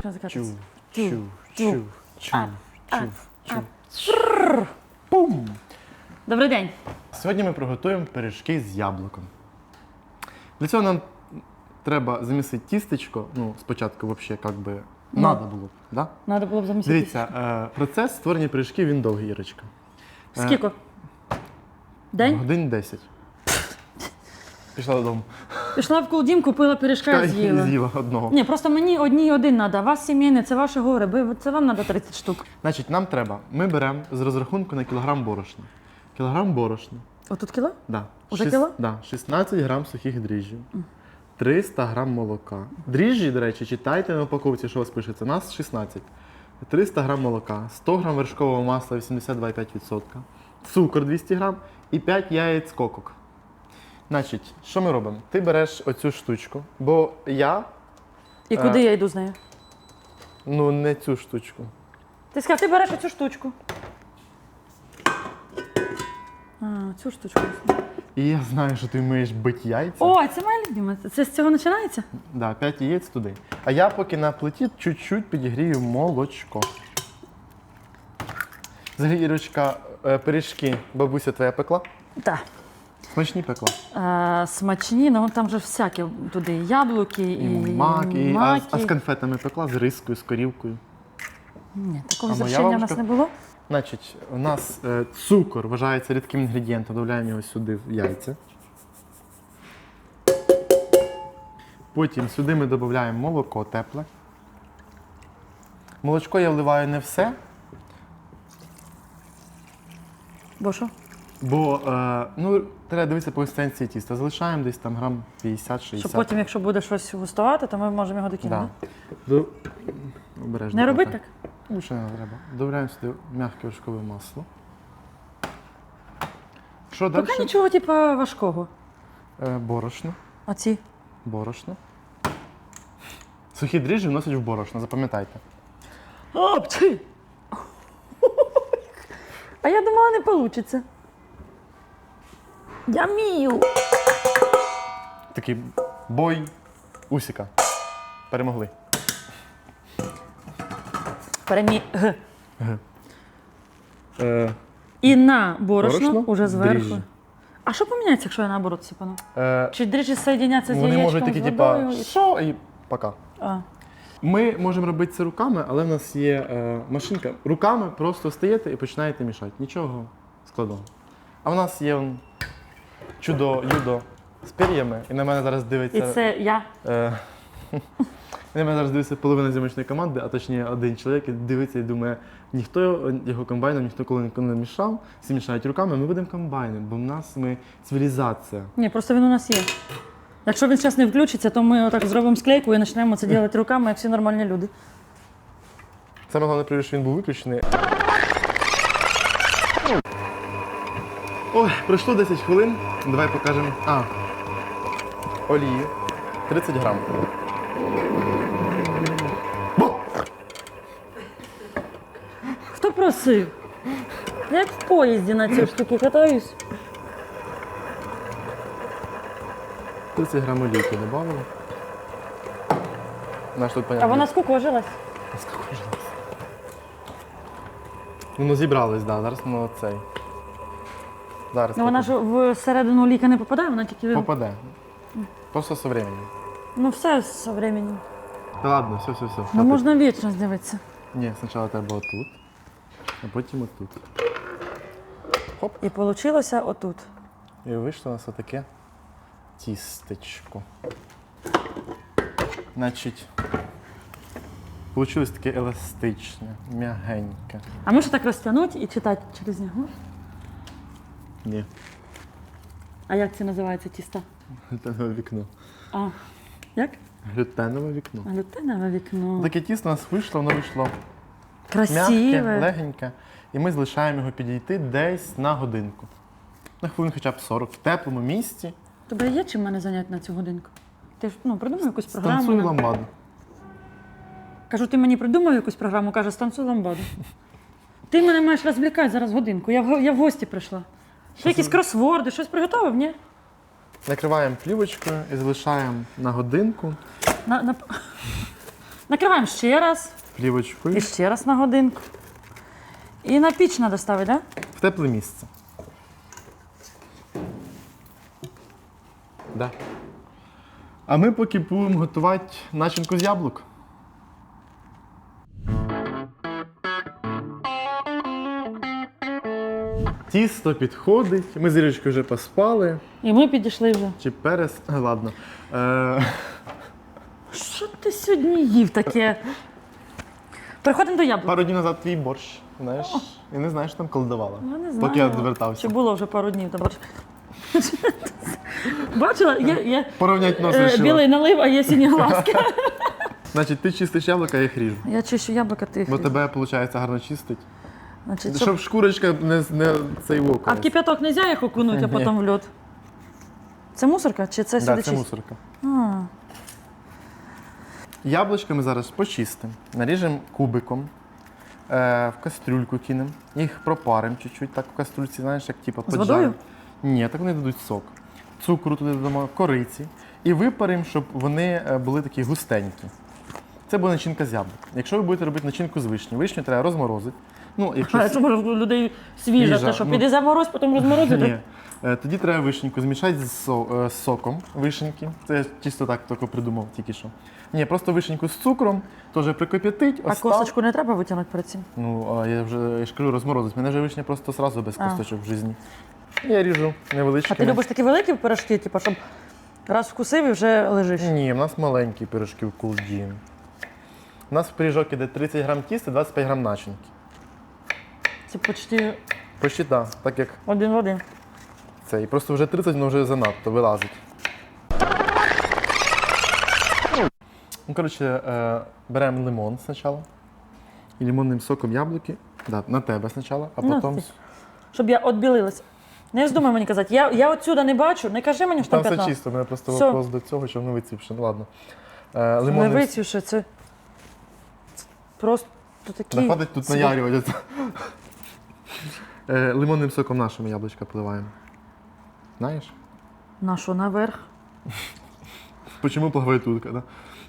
Що закатиться? Чу, Чу, чу, чу. чу. Пум! Добрий день. Сьогодні ми приготуємо пиріжки з яблуком. Для цього нам треба замісити тістечко. Ну, спочатку, взагалі, як би, Ну. надо було. б, Да? Надо було б замісити. Дивіться, е, процес створення пиріжків він довгий, Ірочка. Е, Скільки? День? Годин 10. Пішла додому. Пішла в колдім, купила пиріжка і з'їла. З'їла одного. Ні, просто мені одній один треба. Вас сімейне, це ваше горе. Ви- Це вам треба 30 штук. Значить, нам треба. Ми беремо з розрахунку на кілограм борошна. Кілограм борошна. Отут кіло? Да. Уже Шіс- кіло? Да. 16 грам сухих дріжджів. 300 грам молока. Дріжджі, до речі, читайте на упаковці, що у вас пишеться. Нас 16. 300 грам молока, 100 грам вершкового масла 82,5%, цукор 200 грам і 5 яєць кокок. Значить, що ми робимо? Ти береш оцю штучку, бо я, І Е. куди я йду з нею? ну не цю штучку. Ти сказав, ти береш оцю штучку. А, цю штучку. І я знаю, що ти вмієш бити яйця. О, це моя любима. Це з цього починається? Да, 5 яєць туди. А я поки на плиті чуть-чуть підігрію молочко. Взагалі, Ірочка, е, пиріжки бабуся твоя пекла? Так. Смачні пекла. Е, смачні, ну там же всякі туди і яблуки, і, І мак, і, а, маки. а з конфетами пекла, з рискою, з корівкою. Ні, такого А моя в нас бабушка? не було. Значить, у нас е, цукор вважається рідким інгредієнтом, додаємо його сюди в яйця. Потім сюди ми додаємо молоко тепле. Молочко я вливаю не все, Бо що? Бо е, ну, треба дивитися по консистенції тіста. Залишаємо десь там грам 50-60. Щоб потім, якщо буде щось густувати, то ми можемо його докинути. да. До... Обережно. Не робити так? Ще не треба. Додаємо сюди м'яке вершкове масло. Що далі? Нічого, типу, важкого. Е, борошно. А ці? Борошно. Сухі дріжджі вносять в борошно, запам'ятайте. Опчи! А я думала, не вийде. Я вмію. Такий бой Усіка. Перемогли. Переміг. Е, І на борошно, Борошно, уже зверху. дріжджі. А що поміняється, якщо я наоборот сипану? е, Чи дріжджі соєдиняться з вони яєчком, можуть такі, з типа, водою? і- що? І пока. А. Ми можемо робити це руками, але в нас є е, машинка. Руками просто стаєте і починаєте мішати. Нічого складного. А в нас є он, чудо юдо з пер'ями, і на мене зараз дивиться. І це я. Е, і на мене зараз дивиться половина зйомочної команди, а точніше один чоловік і дивиться і думає, ніхто його, комбайном, ніхто коли ніколи не мішав, всі мішають руками, ми будемо комбайном, бо в нас ми цивілізація. Ні, просто він у нас є. Якщо він зараз не включиться, то ми отак зробимо склейку і почнемо це робити руками, як всі нормальні люди. Саме головне, що він був виключений. Ой, пройшло 10 хвилин. Давай покажемо. А. Олії. 30 грам. Хто просив? Я як в поїзді на цій штуці катаюсь. 30 грам олійки додали. Наш тут А понятно. вона скукожилась. скукожилась. Воно зібралось, да. Зараз воно цей. Зараз Ну вона ж всередину ліка не попадає, вона тільки. попаде. Просто со временем. Ну все з временем. Та ладно, все, все, все. Ну можна вічно дивитися. Ні, спочатку треба отут, а потім отут. Хоп. І вийшло отут. І вийшло у нас отаке тістечко. Значить, вийшло таке еластичне, м'ягеньке. А можна так розтягнути і читати через нього? Ні, А як це називається тіста? глютенове вікно. А, як? Глютенове вікно. Глютенове вікно. Таке тісто у нас вийшло, воно вийшло м'яке, легеньке. І ми залишаємо його підійти десь на годинку. На хвилин хоча б 40 в теплому місці. Тобі є чим мене зайняти на цю годинку? Ти ж ну, придумав якусь програму? Танцюй на- ламбаду. Кажу, ти мені придумав якусь програму, каже, станцуй ламбаду. Ти мене маєш розвлікати зараз годинку. Я в, я в гості прийшла. Ще якісь кросворди, щось приготував, ні? Накриваємо плівочкою і залишаємо на годинку. На, на... Накриваємо ще раз. Плівочкою І ще раз на годинку. І на піч треба ставити, так? Да? в тепле місце. Да. А ми поки будемо готувати начинку з яблук. Тісто підходить. Ми з Ірочкою вже поспали. І ми підійшли вже. Чи перес. Ладно. Е, Що ти сьогодні їв таке? Переходимо до яблук. пару днів назад твій борщ. Знаєш? І не знаєш, що там колдувала. Я не знаю. Поки я відвертався. Чи було вже пару днів, там бач. Бачила? Є, є Порівнять нос е, білий налив, а є сині глазки. Значить, ти чистиш яблука, я їх ріжу. Я чищу яблука тих. Бо тебе, виходить, гарно чистить. Значить, щоб... Щоб шкурочка не, не цей вовк. А в кип'яток не можна їх окунути, а Ні. потім в льод? Це мусорка чи це сюди Да, це мусорка. А, Яблучка ми зараз почистимо, наріжемо кубиком, е, в кастрюльку кинемо, їх пропаримо чуть-чуть, так в кастрюльці, знаєш, як типу, З водою? Ні, так вони дадуть сок. Цукру туди додамо, кориці. І випаримо, щоб вони е, були такі густенькі. Це буде начинка з яблук. Якщо ви будете робити начинку з вишні, вишню треба розморозити. Ну, якщо А може у людей свіжа, Свіжа, те, що ну. піде замороз, потім розморозити. Е, Тоді треба вишеньку змішати з, со- е, з соком вишеньки. Це я чисто так тільки придумав тільки що. Ні, просто вишеньку з цукром, теж прикип'ятить, А остав. косточку не треба витягнути перед цим. Ну, а я вже я ж кажу, розморозить. Мене вже вишня просто сразу без А. косточок в житті. Я ріжу невеличкими. А ти любиш такі великі пирожки, типу, щоб раз вкусив і вже лежиш. Ні, в нас маленькі пирожки в кулдін. У нас в пиріжок іде 30 грам тіста, 25 грам начинки. Це почти Почти так, так як один в один. Це і просто вже 30, воно вже занадто вилазить. Ну, коротше, е, беремо лимон спочатку. І лимонним соком яблуки. Да, на тебе спочатку, а Ну, потім. ти. Щоб я відбілилася. Не здумай мені казати, я, я отсюди не бачу, не кажи мені, що Там там все 15. чисто, у мене просто Все. вопрос до цього, що воно виціпше. Ну ладно. Е, Не лимонним... вицівши, це це просто такі. Находить тут наярювати. Е, лимонним соком нашими яблучка поливаємо. Знаєш? На що, наверх? Почому плаває тутка? Да?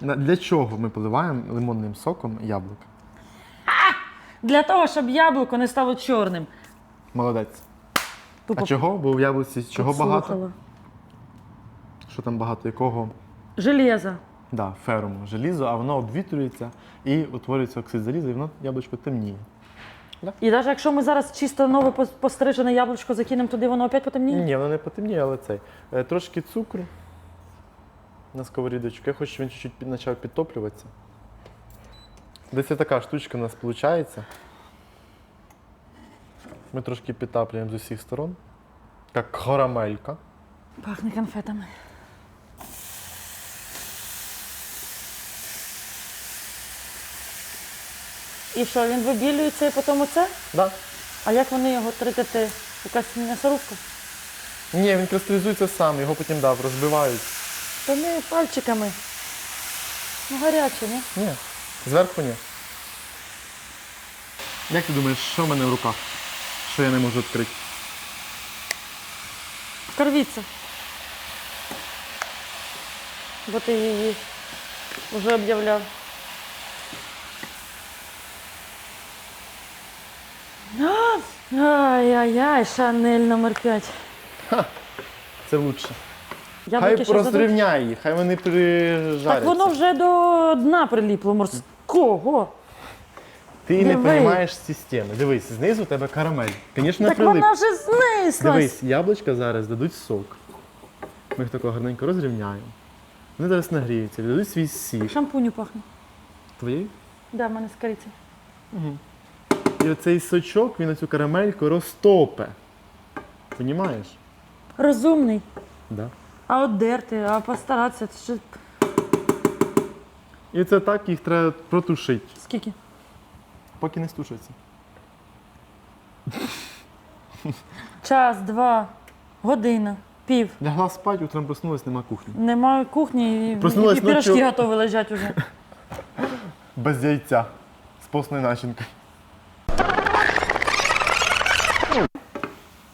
На- Для чого ми поливаємо лимонним соком яблука? Для того, щоб яблуко не стало чорним. Молодець. Тупо А чого? Бо в яблуці чого багато? підслухала. Що там багато якого? Железо. Да, феруму, желізо, а воно обвітрюється і утворюється оксид заліза, і воно яблучко темніє. І навіть якщо ми зараз чисто нове пос- пострижене яблучко закинемо туди, воно опять потемніє? Ні, воно не потемніє, але цей. Е, Трошки цукру на сковорідочку. Я хочу, щоб він чуть-чуть почав підтоплюватися. Десь така штучка у нас виходить. Ми трошки підтаплюємо з усіх сторон. Як карамелька. Пахне конфетами. І що, він вибілюється і потім оце? Да. А як вони його трикати? Якась м'ясорубка? Ні, він кристалізується сам, його потім дав, розбивають. Та не пальчиками. Ну гаряче, ні? Ні, зверху ні. Як ти думаєш, що в мене в руках? Що я не можу відкрити? Корвіться. Бо ти її вже об'являв. А! Ай-яй-яй, Шанель номер 5. Це лучше. Яблуки хай ще задуть? розрівняй їх, хай вони прижаряться. Так воно вже до дна приліпло морського. Ти не Диви. розумієш системи. Дивись, знизу у тебе карамель. Звісно, Так прилип. вона вже знислась. Дивись, яблучка зараз дадуть сок. Ми їх такого гарненько розрівняємо. Вони зараз нагріються, віддадуть свій сік. Шампуню пахне. Твої? Да, в мене з корицею. І оцей сочок, він оцю карамельку розтопе. Понімаєш? Розумний. Да. А от дерти, а постаратися. Це ще І це так їх треба протушити, скільки? поки не стушаться. Час, два, година, пів. Лягла спать, утром проснулась, нема кухні. Немає кухні і, Проснулась і пірожки ночью. готові лежать уже. Без яйця. З постною начинкою.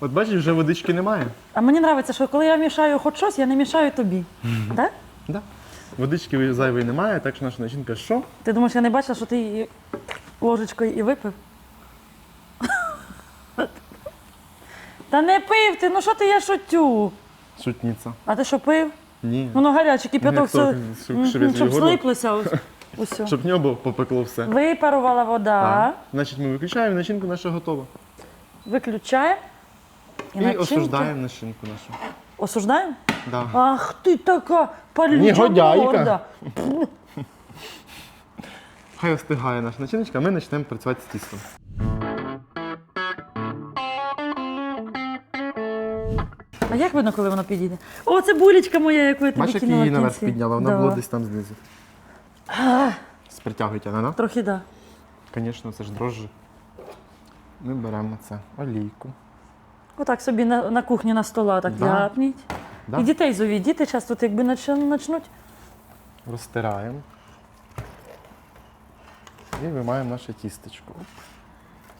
От бачиш, вже водички немає. А мені подобається, що коли я мішаю хоч щось, я не мішаю тобі. Так? Да. Водички зайвої немає, так що наша начинка що? Ти думаєш, я не бачила, що ти її ложечкою і випив? Та не пив ти, ну що ти я шутю? Шутниця. А ти що пив? Ні. Воно гаряче, кип'яток все. щоб- слиплося. ось-. Щоб небо попекло все. Випарувала вода, Так. Значить, ми виключаємо, начинка наша готова. виключаємо. І, начинки- осуждаємо начинку нашу. Осуждаємо? Да. Ах ти така палюча морда. Хай остигає наша начиночка, ми почнемо працювати з тістом. А як видно, коли воно підійде? О, це булечка моя, яку я тобі Бачиш, як кинула її в наверх кінці. підняла, вона Да. була десь там знизу. З притягуйте, не? Трохи да. Звісно, це ж дрожжі. Ми беремо це олійку. Отак собі на, на кухні на стола так Да. ляпніть. Да? І дітей зовіть. Діти зараз тут якби начнуть. Розтираємо. І виймаємо наше тістечко.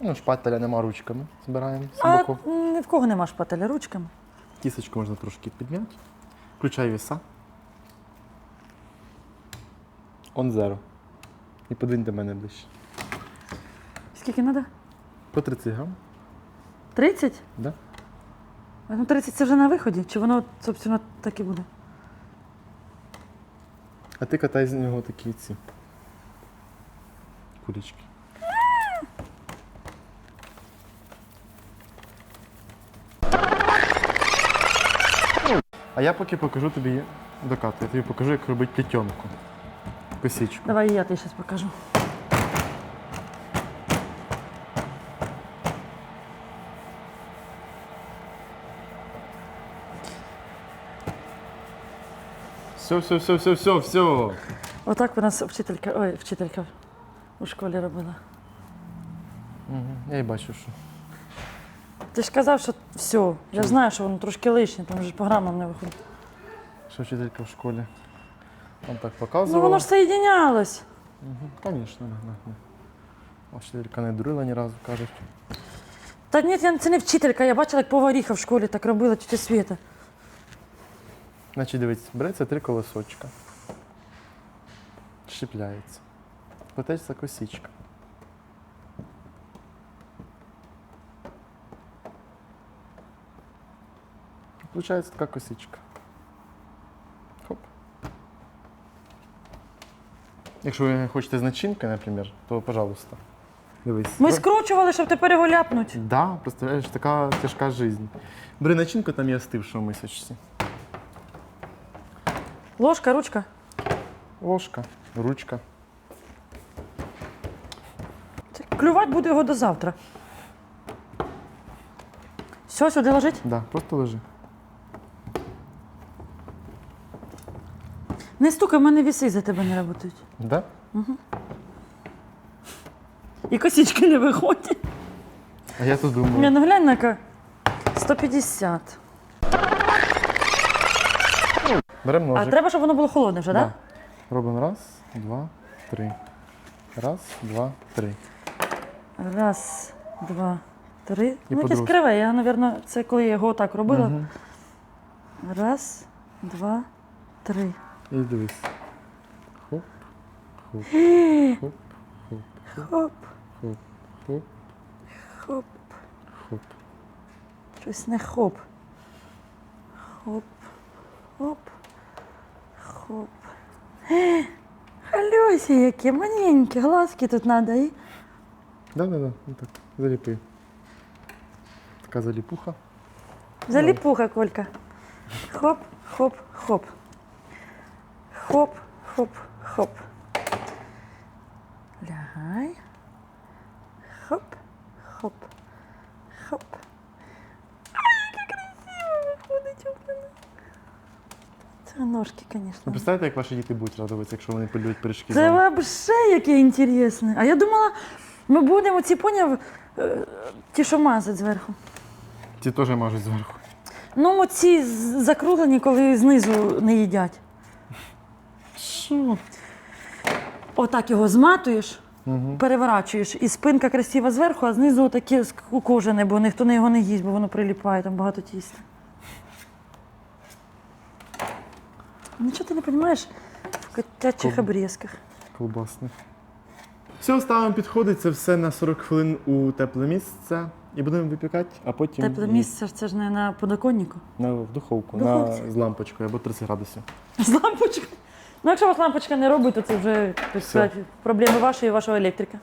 Ну, шпателя нема ручками. Збираємо з А боку. ні в кого нема шпателя ручками. Тістечко можна трошки підняти. Включай віса. Он зеро. І подвинь до мене ближче. Скільки треба? По 30 грам. 30? Да? Ну 30 це вже на виході, чи воно, собственно, так і буде? А ти катай з нього такі ці. Кулічки. А я поки покажу тобі докати. Я тобі покажу, як робити плетенку. Косичку. Давай я тобі зараз покажу. Все, все, все, все, все, все. Отак у нас вчителька, ой, вчителька у школі робила. Я і бачу, що. Ти ж казав, що все. Я знаю, що воно трошки лишнє, там вже програма не виходить. Що вчителька в школі. Он так Ну воно ж. Угу. Звісно, да, да, да. А вчителька не дурила ні разу, кажуть. Та ні, я- це не вчителька, я бачила, як поваріха в школі так робила тітя Світа. Значить, дивіться, береться три колесочка. Щепляється. Плететься косичка. Получається така косичка. Хоп. Якщо ви хочете з начинкою, наприклад, то пожалуйста. Дивись. Ми скручували, щоб тепер його ляпнуть. Да, представляєш, така тяжка жизнь. Бери начинку, там є остивша в мисочці. Ложка, ручка. Ложка, ручка. Це Клювати буду його до завтра. Все, сюди ложить? Да, просто лежи. Не стукай, в мене віси за тебе не працюють. Да? І косички не виходять. А я тут думаю. Ні, ну глянь на яка. 150. Беремо А треба, щоб воно було холодне вже, так? Да. Робимо раз, два, три. Раз, два, три. Раз, два, три. ну, якесь по-друге. криве. Я, мабуть, це коли я його так робила. Мгм. Раз, два, три. І дивись. Хоп, хоп, хоп, хоп, Хоп, хоп, хоп, хоп. хоп. Щось не хоп. Хоп, хоп, хоп. Халюсі які маленькі, глазки тут треба. І... Да, да, да. Так, заліпи. Така заліпуха. Заліпуха, Колька. Хоп, хоп, хоп. Хоп, хоп, хоп. Лягай. Хоп, хоп, хоп. Ай, яке красиво виходить у мене. Це ножки, звісно. представляєте, як ваші діти будуть радуватися, якщо вони полюють пиріжки Це взагалі яке інтересне. А я думала, ми будемо ці поняв, е, ті, що мазать зверху. Ті теж мажуть зверху. Ну, ці закруглені, коли знизу не їдять. Що? Отак його зматуєш, Угу. переворачуєш, і спинка красива зверху, а знизу таке кожане, бо ніхто не його не їсть, бо воно приліпає, там багато тіста. Нічого ти не розумієш? В котячих Ком- обрізках. Колбасних. Все, ставимо підходить, це все на 40 хвилин у тепле місце. І будемо випікати, а потім Тепле і місце це ж не на подоконнику. на, в духовку, Духовці. На, з лампочкою або 30 градусів. З лампочкою. Ну, якщо у вас лампочка не робить, то це вже так сказати, проблеми вашої і вашого електрика.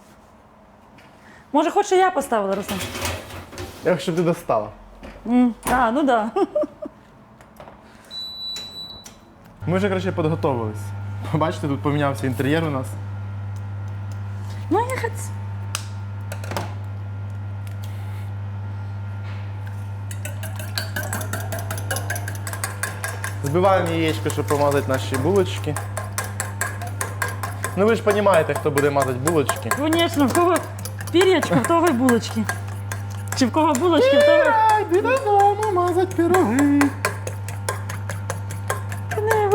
Може, хоч і я поставила, Руслан? Якщо ти достала. М, А, ну так. Да. Ми вже, коротше, підготовились. Бачите, тут помінявся інтер'єр у нас. Ну, хаць. Збиваємо яєчко, щоб помазати наші булочки. Ну ви ж розумієте, хто буде мазати булочки. Звісно, в кого пір'ячко, в того й булочки. Чи в кого булочки, в того. Йди додому мазати пироги.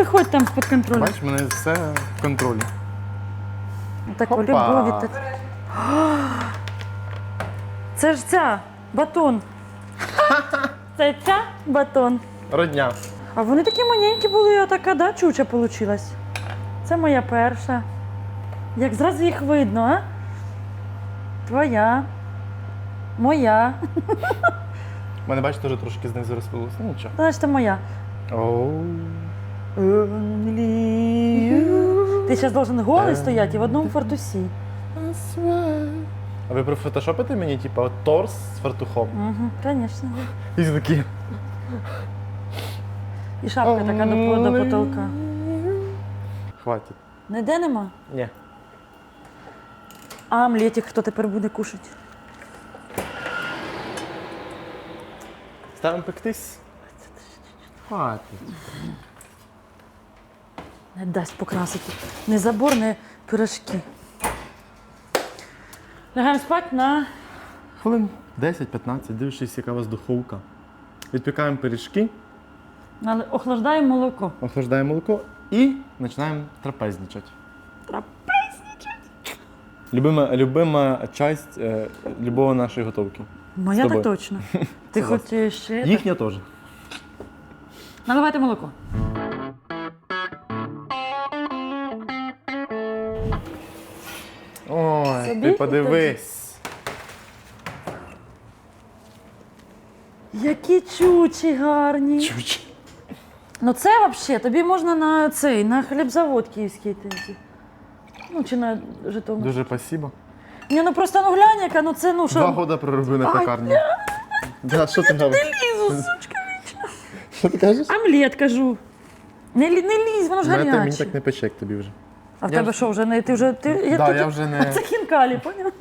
Виходь там з-під контролю. Бачиш, в мене все в контролі. Так, у Опа. любові. так. Це ж ця батон. Це ця батон. Родня. А вони такі маленькі були, а така да, чуча получилась. Це моя перша. Як зразу їх видно, а? Твоя. Моя. У мене, бачите, вже трошки знизу розпилося. Ну нічого. Значить, це моя. Оу. Only you. Ти зараз должен голий стояти і в одному фартусі. А ви профотошопите мені, типу, от торс з фартухом? Угу, звісно. І такі. І шапка така до, до потолка. Хватить. Ніде нема. Ні. А омлетик хто тепер буде кушати? Ставимо пектись. Хватить. Не дасть покрасити. Не забор, не пирожки. Лягаємо спати на Хвилин 10-15, дивишся, яка у вас духовка. Відпікаємо пиріжки, але охлаждаємо молоко. охлаждаємо молоко і починаємо трапезничати. Трапезничать? Любима, любима часть е, любого нашої готовки. Моя так тобою. точно. Ти хочеш ще? Їхня теж. Наливайте молоко. Подивись. Які чучі гарні. Чуч. Ну це взагалі, тобі можна на цей, на хлібзавод київський йти. Ну, чи на Житомир. Дуже спасибо. Ні, ну просто ну глянь, яка, ну це ну що. Два роки проробив на пекарні. Да, що ти говориш? Лізу, сучка вічна. Що ти кажеш? Омлет кажу. Не, лі- не лізь, воно ж Мене мені гаряче. так не пече, як тобі вже. А в Я тебе ж- що, вже не ти вже ти. Да, тут- я вже не- Це хінкалі, поняв?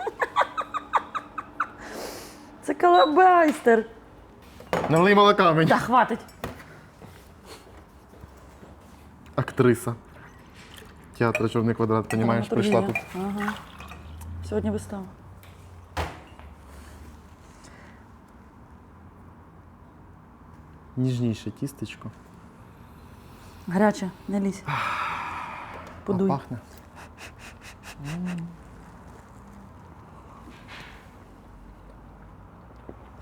Це колобайстер. Налий молока мені. Та хватить. Актриса. Театр Чорний квадрат, понімаєш, прийшла тут. Ага. Сьогодні вистава. Ніжніше тістечко. Гаряче, не лізь. Подуй. А пахне.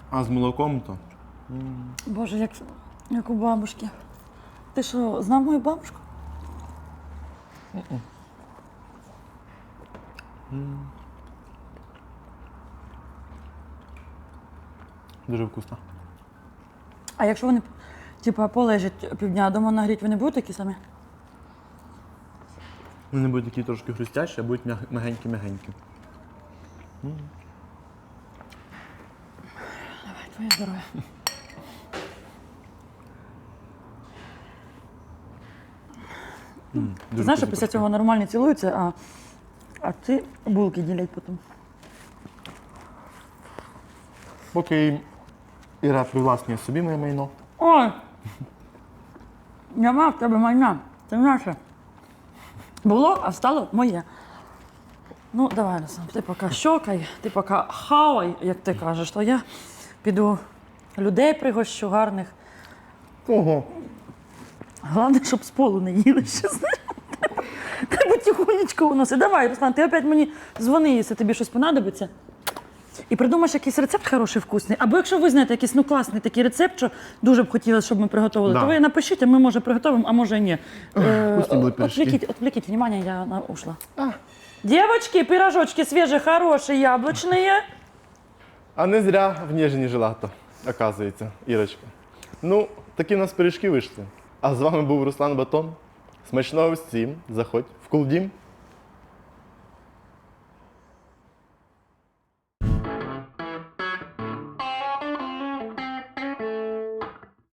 А з молоком то. Боже, як, як у бабушки. Ти що, знав мою бабушку? Дуже вкусно. А якщо вони типа полежать півдня, дома нагріть, вони будуть такі самі? Вони будуть такі трошки хрустящі, а будуть мяг- мягенькі-мягенькі. Давай, твоє здоров'я. Ти знаєш, що після цього нормально цілуються, а, а ці булки ділять потім. Поки Іра привласнює собі моє майно. Ой! Нема в тебе майна. Це наше. Було, а стало моє. Ну, давай, Руслан, ти поки щокай, ти поки хавай, як ти кажеш, то я піду людей пригощу гарних. Ого. Головне, щоб з полу не їли ще. Треба тихонечко уносити. Давай, Руслан, ти опять мені дзвони, якщо тобі щось понадобиться. І придумаєш якийсь рецепт хороший, вкусний. Або якщо ви знаєте якийсь ну, класний такий рецепт, що дуже б хотілося, щоб ми приготували, Да. то ви напишіть, а ми може приготуємо, а може і ні. Е, вкусні були пиріжки. Отвлекіть, отвлекіть внимание, я на, ушла. Девочки, пирожочки свежие, хорошие, яблочные. А не зря в Ніжині жила то, оказується, Ірочка. Ну, такі в нас пиріжки вийшли. А з вами був Руслан Батон. Смачного всім. Заходь в Кулдім.